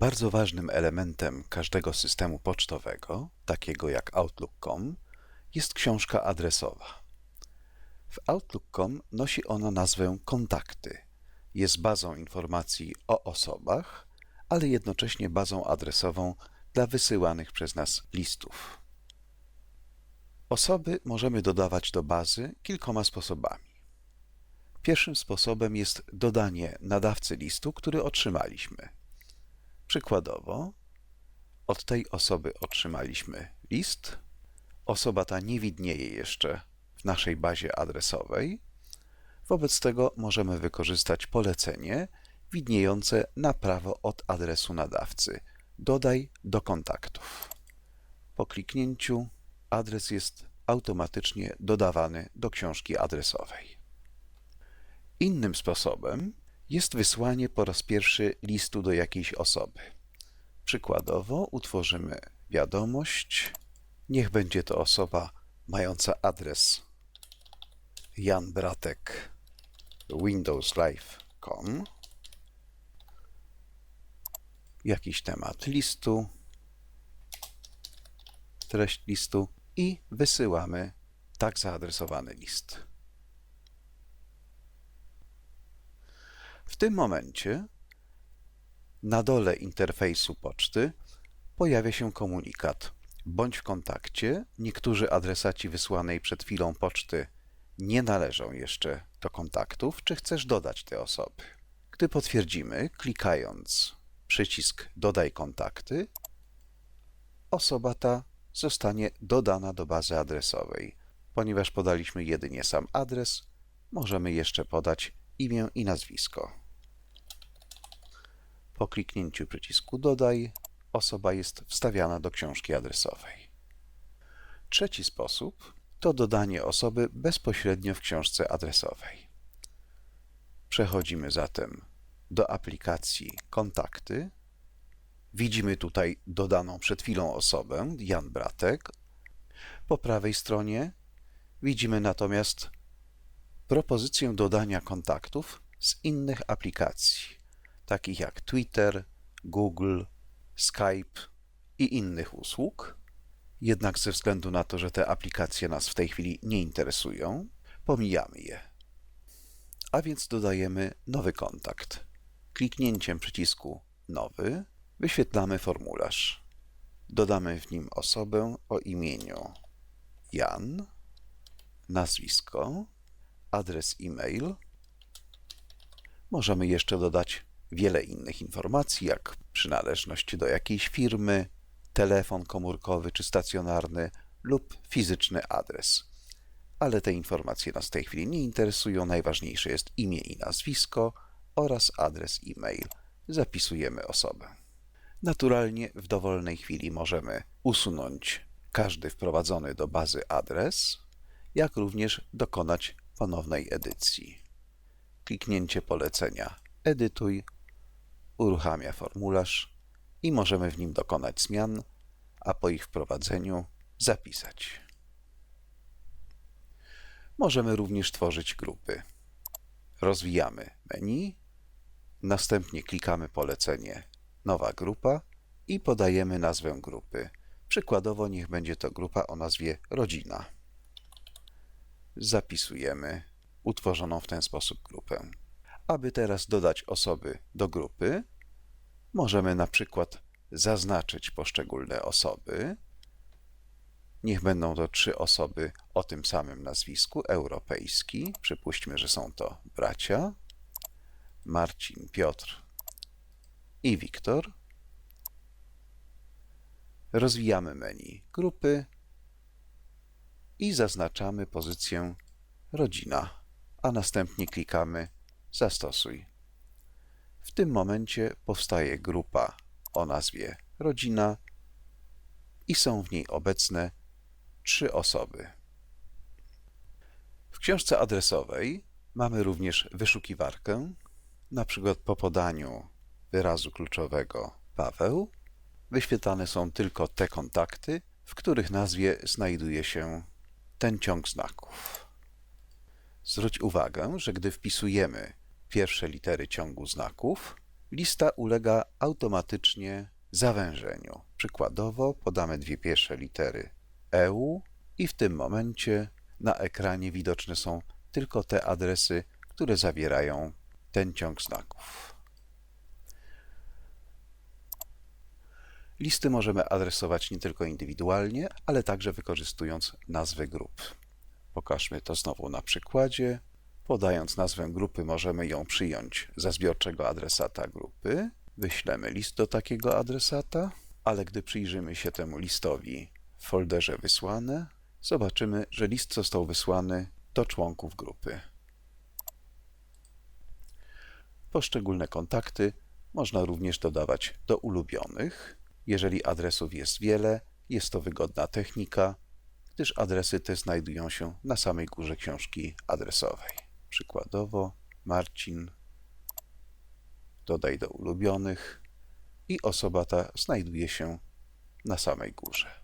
Bardzo ważnym elementem każdego systemu pocztowego, takiego jak Outlook.com, jest książka adresowa. W Outlook.com nosi ona nazwę Kontakty. Jest bazą informacji o osobach, ale jednocześnie bazą adresową dla wysyłanych przez nas listów. Osoby możemy dodawać do bazy kilkoma sposobami. Pierwszym sposobem jest dodanie nadawcy listu, który otrzymaliśmy. Przykładowo, od tej osoby otrzymaliśmy list. Osoba ta nie widnieje jeszcze w naszej bazie adresowej. Wobec tego możemy wykorzystać polecenie widniejące na prawo od adresu nadawcy. Dodaj do kontaktów. Po kliknięciu adres jest automatycznie dodawany do książki adresowej. Innym sposobem jest wysłanie po raz pierwszy listu do jakiejś osoby. Przykładowo utworzymy wiadomość. Niech będzie to osoba mająca adres janbratek windowslive.com jakiś temat listu, treść listu i wysyłamy tak zaadresowany list. W tym momencie na dole interfejsu poczty pojawia się komunikat. Bądź w kontakcie. Niektórzy adresaci wysłanej przed chwilą poczty nie należą jeszcze do kontaktów. Czy chcesz dodać te osoby? Gdy potwierdzimy, klikając przycisk Dodaj kontakty, osoba ta zostanie dodana do bazy adresowej. Ponieważ podaliśmy jedynie sam adres, możemy jeszcze podać imię i nazwisko. Po kliknięciu przycisku Dodaj osoba jest wstawiana do książki adresowej. Trzeci sposób to dodanie osoby bezpośrednio w książce adresowej. Przechodzimy zatem do aplikacji Kontakty. Widzimy tutaj dodaną przed chwilą osobę, Jan Bratek. Po prawej stronie widzimy natomiast propozycję dodania kontaktów z innych aplikacji, takich jak Twitter, Google, Skype i innych usług. Jednak ze względu na to, że te aplikacje nas w tej chwili nie interesują, pomijamy je. A więc dodajemy nowy kontakt. Kliknięciem przycisku Nowy wyświetlamy formularz. Dodamy w nim osobę o imieniu Jan, nazwisko, adres e-mail. Możemy jeszcze dodać wiele innych informacji, jak przynależność do jakiejś firmy, telefon komórkowy czy stacjonarny lub fizyczny adres. Ale te informacje nas w tej chwili nie interesują. Najważniejsze jest imię i nazwisko oraz adres e-mail. Zapisujemy osobę. Naturalnie w dowolnej chwili możemy usunąć każdy wprowadzony do bazy adres, jak również dokonać ponownej edycji. Kliknięcie polecenia Edytuj uruchamia formularz i możemy w nim dokonać zmian, a po ich wprowadzeniu zapisać. Możemy również tworzyć grupy. Rozwijamy menu, następnie klikamy polecenie Nowa grupa i podajemy nazwę grupy. Przykładowo niech będzie to grupa o nazwie Rodzina. Zapisujemy utworzoną w ten sposób grupę. Aby teraz dodać osoby do grupy, możemy na przykład zaznaczyć poszczególne osoby. Niech będą to trzy osoby o tym samym nazwisku, europejski. Przypuśćmy, że są to bracia. Marcin, Piotr i Wiktor. Rozwijamy menu grupy i zaznaczamy pozycję rodzina, a następnie klikamy Zastosuj. W tym momencie powstaje grupa o nazwie rodzina i są w niej obecne trzy osoby. W książce adresowej mamy również wyszukiwarkę, na przykład po podaniu wyrazu kluczowego Paweł wyświetlane są tylko te kontakty, w których nazwie znajduje się ten ciąg znaków. Zwróć uwagę, że gdy wpisujemy pierwsze litery ciągu znaków, lista ulega automatycznie zawężeniu. Przykładowo podamy dwie pierwsze litery EU i w tym momencie na ekranie widoczne są tylko te adresy, które zawierają ten ciąg znaków. Listy możemy adresować nie tylko indywidualnie, ale także wykorzystując nazwy grup. Pokażmy to znowu na przykładzie. Podając nazwę grupy, możemy ją przyjąć za zbiorczego adresata grupy. Wyślemy list do takiego adresata, ale gdy przyjrzymy się temu listowi w folderze wysłane, zobaczymy, że list został wysłany do członków grupy. Poszczególne kontakty można również dodawać do ulubionych. Jeżeli adresów jest wiele, jest to wygodna technika, gdyż adresy te znajdują się na samej górze książki adresowej. Przykładowo Marcin, dodaj do ulubionych i osoba ta znajduje się na samej górze.